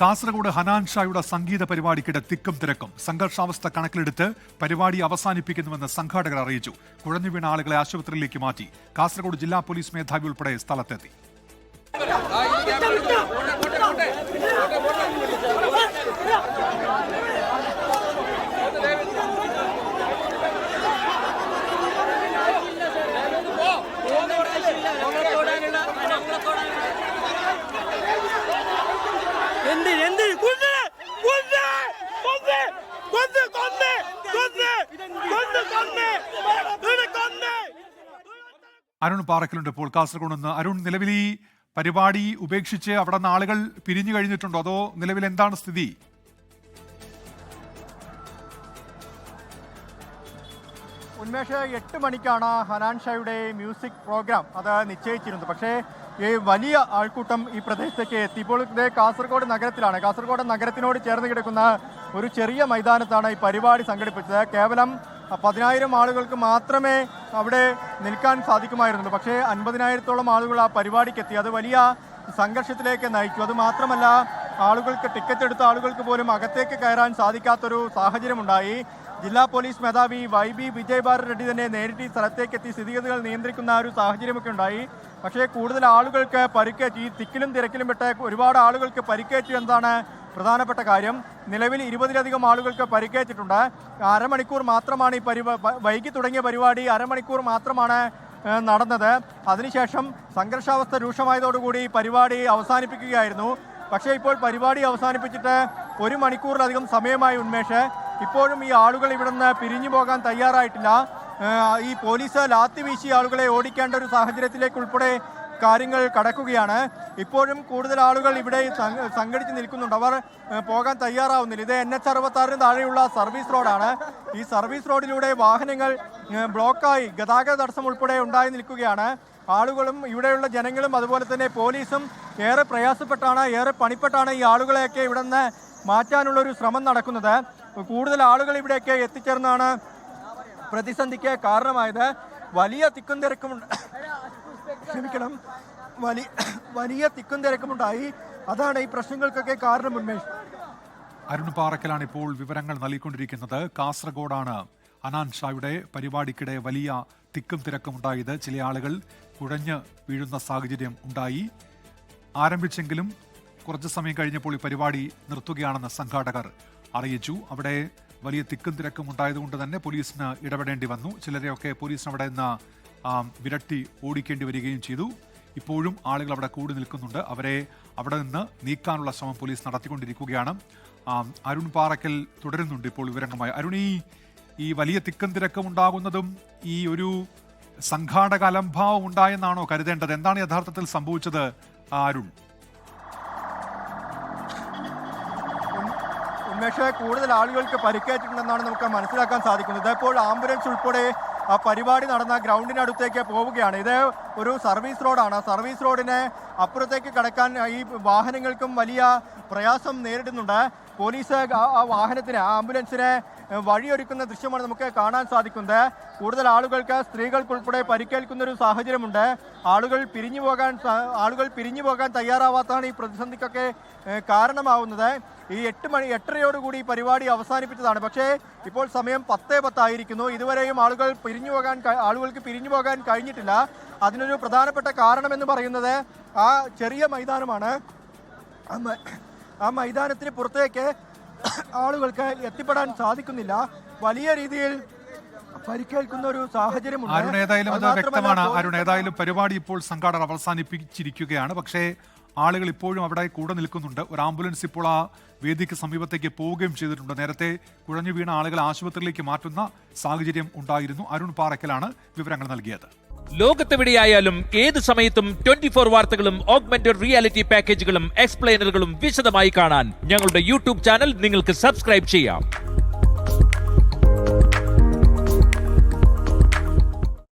കാസർഗോഡ് ഹനാൻ ഷായുടെ സംഗീത പരിപാടിക്കിടെ തിക്കും തിരക്കും. സംഘർഷാവസ്ഥ കണക്കിലെടുത്ത് പരിപാടി അവസാനിപ്പിക്കുന്നുവെന്ന് സംഘാടകർ അറിയിച്ചു. കുഴഞ്ഞു വീണ ആളുകളെ ആശുപത്രിയിലേക്ക് മാറ്റി. കാസർഗോഡ് ജില്ലാ പോലീസ് മേധാവി ഉൾപ്പെടെ സ്ഥലത്തെത്തി. അരുൺ പാറക്കലുണ്ട് ഇപ്പോൾ കാസർഗോഡ് നിന്ന്. അരുൺ നിലവിൽ ഈ പരിപാടി ഉപേക്ഷിച്ച് അവിടെ നിന്ന് ആളുകൾ പിരിഞ്ഞു കഴിഞ്ഞിട്ടുണ്ടോ? അതോ നിലവിൽ എന്താണ് സ്ഥിതി? ഉന്മേഷ് എട്ട് മണിക്കാണ് ഹനാൻ ഷായുടെ മ്യൂസിക് പ്രോഗ്രാം. അത് നിശ്ചയിച്ചിരുന്നത്. പക്ഷേ വലിയ ആൾക്കൂട്ടം ഈ പ്രദേശത്തേക്ക് എത്തി. ഇപ്പോൾ ഇത് കാസർഗോഡ് നഗരത്തിലാണ്. കാസർഗോഡ് നഗരത്തിനോട് ചേർന്ന് കിടക്കുന്ന ഒരു ചെറിയ മൈതാനത്താണ് ഈ പരിപാടി സംഘടിപ്പിച്ചത്. കേവലം പതിനായിരം ആളുകൾക്ക് മാത്രമേ അവിടെ നിൽക്കാൻ സാധിക്കുമായിരുന്നുള്ളൂ. പക്ഷേ അൻപതിനായിരത്തോളം ആളുകൾ ആ പരിപാടിക്ക് എത്തി അത് വലിയ സംഘർഷത്തിലേക്ക് നയിച്ചു. അത് മാത്രമല്ല ആളുകൾക്ക് ടിക്കറ്റ് എടുത്ത ആളുകൾക്ക് പോലും അകത്തേക്ക് കയറാൻ സാധിക്കാത്തൊരു സാഹചര്യമുണ്ടായി. ജില്ലാ പോലീസ് മേധാവി വൈ ബി വിജയ് റെഡ്ഡി തന്നെ നേരിട്ട് ഈ സ്ഥലത്തേക്ക് എത്തി സ്ഥിതിഗതികൾ നിയന്ത്രിക്കുന്ന ഒരു സാഹചര്യമൊക്കെ ഉണ്ടായി. പക്ഷേ കൂടുതൽ ആളുകൾക്ക് പരിക്കേറ്റ് ഈ തിക്കിലും തിരക്കിലും വിട്ട് ഒരുപാട് ആളുകൾക്ക് പരിക്കേറ്റു എന്നതാണ് പ്രധാനപ്പെട്ട കാര്യം. നിലവിൽ ഇരുപതിലധികം ആളുകൾക്ക് പരിക്കേറ്റിട്ടുണ്ട്. അരമണിക്കൂർ മാത്രമാണ് ഈ പരിപാ വൈകി തുടങ്ങിയ പരിപാടി അരമണിക്കൂർ മാത്രമാണ് നടന്നത്. അതിനുശേഷം സംഘർഷാവസ്ഥ രൂക്ഷമായതോടുകൂടി പരിപാടി അവസാനിപ്പിക്കുകയായിരുന്നു. പക്ഷേ ഇപ്പോൾ പരിപാടി അവസാനിപ്പിച്ചിട്ട് ഒരു മണിക്കൂറിലധികം സമയമായി ഉന്മേഷ്. ഇപ്പോഴും ഈ ആളുകൾ ഇവിടുന്ന് പിരിഞ്ഞു പോകാൻ തയ്യാറായിട്ടില്ല. ഈ പോലീസ് ലാത്തി വീശി ആളുകളെ ഓടിക്കേണ്ട ഒരു സാഹചര്യത്തിലേക്ക് ഉൾപ്പെടെ കാര്യങ്ങൾ കടക്കുകയാണ്. ഇപ്പോഴും കൂടുതൽ ആളുകൾ ഇവിടെ സംഘടിച്ച് നിൽക്കുന്നുണ്ട്. അവർ പോകാൻ തയ്യാറാവുന്നില്ല. ഇത് എൻ എച്ച് അറുപത്താറിന് താഴെയുള്ള സർവീസ് റോഡാണ്. ഈ സർവീസ് റോഡിലൂടെ വാഹനങ്ങൾ ബ്ലോക്കായി ഗതാഗത തടസ്സം ഉൾപ്പെടെ ഉണ്ടായി നിൽക്കുകയാണ്. ആളുകളും ഇവിടെയുള്ള ജനങ്ങളും അതുപോലെ തന്നെ പോലീസും ഏറെ പ്രയാസപ്പെട്ടാണ് ഏറെ പണിപ്പെട്ടാണ് ഈ ആളുകളെയൊക്കെ ഇവിടെ നിന്ന് മാറ്റാനുള്ളൊരു ശ്രമം നടക്കുന്നത്. കൂടുതൽ ആളുകൾ ഇവിടെയൊക്കെ എത്തിച്ചേർന്നാണ് പ്രതിസന്ധിക്ക് കാരണമായത് വലിയ തിക്കും തിരക്കും ക്ഷമിക്കണം. വലിയ വലിയ തിക്കും തിരക്കുമുണ്ടായി അതാണ് ഈ പ്രശ്നങ്ങൾക്കൊക്കെ കാരണം ഉന്മേഷ്. അരുൺ പാറക്കലാണ് ഇപ്പോൾ വിവരങ്ങൾ നൽകിക്കൊണ്ടിരിക്കുന്നത്. കാസർഗോഡാണ് അനാൻ ഷായുടെ പരിപാടിക്കിടെ വലിയ തിക്കും തിരക്കും ഉണ്ടായത് ചില ആളുകൾ കുഴഞ്ഞ് വീഴുന്ന സാഹചര്യം ഉണ്ടായി. ആരംഭിച്ചെങ്കിലും കുറച്ച് സമയം കഴിഞ്ഞപ്പോൾ ഈ പരിപാടി നിർത്തുകയാണെന്ന് സംഘാടകർ അറിയിച്ചു. അവിടെ വലിയ തിക്കും തിരക്കും ഉണ്ടായതുകൊണ്ട് തന്നെ പോലീസിന് ഇടപെടേണ്ടി വന്നു. ചിലരെയൊക്കെ പോലീസിന് അവിടെ നിന്ന് വിരട്ടി ഓടിക്കേണ്ടി വരികയും ചെയ്തു. ഇപ്പോഴും ആളുകൾ അവിടെ കൂടി നിൽക്കുന്നുണ്ട്. അവരെ അവിടെ നിന്ന് നീക്കാനുള്ള ശ്രമം പോലീസ് നടത്തിക്കൊണ്ടിരിക്കുകയാണ്. അരുൺ പാറക്കൽ തുടരുന്നുണ്ട് ഇപ്പോൾ വിവരങ്ങളുമായി. അരുൺ ഈ ഈ വലിയ തിക്കും തിരക്കും ഉണ്ടാകുന്നതും ഈ ഒരു സംഘാടക അലംഭാവം ഉണ്ടായെന്നാണോ കരുതേണ്ടത്? എന്താണ് യഥാർത്ഥത്തിൽ സംഭവിച്ചത് അരുൺ? ഉന്മേഷ് കൂടുതൽ ആളുകൾക്ക് പരിക്കേറ്റിട്ടുണ്ടെന്നാണ് നമുക്ക് മനസ്സിലാക്കാൻ സാധിക്കുന്നത്. ഇപ്പോൾ ആംബുലൻസ് ഉൾപ്പെടെ ആ പരിപാടി നടന്ന ഗ്രൗണ്ടിനടുത്തേക്ക് പോവുകയാണ്. ഇത് ഒരു സർവീസ് റോഡാണ്. സർവീസ് റോഡിനെ അപ്പുറത്തേക്ക് കടക്കാൻ ഈ വാഹനങ്ങൾക്കും വലിയ പ്രയാസം നേരിടുന്നുണ്ട്. പോലീസ് ആ- ആ വാഹനത്തിന് ആ ആംബുലൻസിന് വഴിയൊരുക്കുന്ന ദൃശ്യമാണ് നമുക്ക് കാണാൻ സാധിക്കുന്നത്. കൂടുതൽ ആളുകൾക്ക് സ്ത്രീകൾക്കുൾപ്പെടെ പരിക്കേൽക്കുന്ന ഒരു സാഹചര്യമുണ്ട്. ആളുകൾ പിരിഞ്ഞു പോകാൻ ആളുകൾ പിരിഞ്ഞു പോകാൻ തയ്യാറാവാത്തതാണ് ഈ പ്രതിസന്ധിക്കൊക്കെ കാരണമാവുന്നത്. ഈ എട്ട് മണി എട്ടരയോടുകൂടി പരിപാടി അവസാനിപ്പിച്ചതാണ്. പക്ഷേ ഇപ്പോൾ സമയം പത്തേ പത്തായിരിക്കുന്നു. ഇതുവരെയും ആളുകൾ പിരിഞ്ഞു പോകാൻ ആളുകൾക്ക് പിരിഞ്ഞു പോകാൻ കഴിഞ്ഞിട്ടില്ല. അതിനൊരു പ്രധാനപ്പെട്ട കാരണമെന്ന് പറയുന്നത് ആ ചെറിയ മൈതാനമാണ്. ആ മൈതാനത്തിന് പുറത്തേക്ക് ആളുകൾക്ക് എത്തിപ്പെടാൻ സാധിക്കുന്നില്ല. വലിയ രീതിയിൽ പരിക്കേൽക്കുന്ന ഒരു സാഹചര്യമുണ്ട്. അരുൺ ഏതായാലും അത് വ്യക്തമാണ്. അരുൺ ഏതായാലും പരിപാടി ഇപ്പോൾ സംഘാടകർ അവസാനിപ്പിച്ചിരിക്കുകയാണ്. പക്ഷേ ആളുകൾ ഇപ്പോഴും അവിടെ കൂടെ നിൽക്കുന്നുണ്ട്. ഒരു ആംബുലൻസ് ഇപ്പോൾ ആ വേദിക്ക് സമീപത്തേക്ക് പോവുകയും ചെയ്തിട്ടുണ്ട്. നേരത്തെ കുഴഞ്ഞു വീണ ആളുകൾ ആശുപത്രിയിലേക്ക് മാറ്റുന്ന സാഹചര്യം ഉണ്ടായിരുന്നു. അരുൺ പാറക്കലാണ് വിവരങ്ങൾ നൽകിയത്. ലോകത്തെവിടെയായാലും ഏത് സമയത്തും ട്വന്റി ഫോർ വാർത്തകളും ഓഗ്മെന്റഡ് റിയാലിറ്റി പാക്കേജുകളും എക്സ്പ്ലെയിനറുകളും വിശദമായി കാണാൻ ഞങ്ങളുടെ യൂട്യൂബ് ചാനൽ നിങ്ങൾക്ക് സബ്സ്ക്രൈബ് ചെയ്യാം.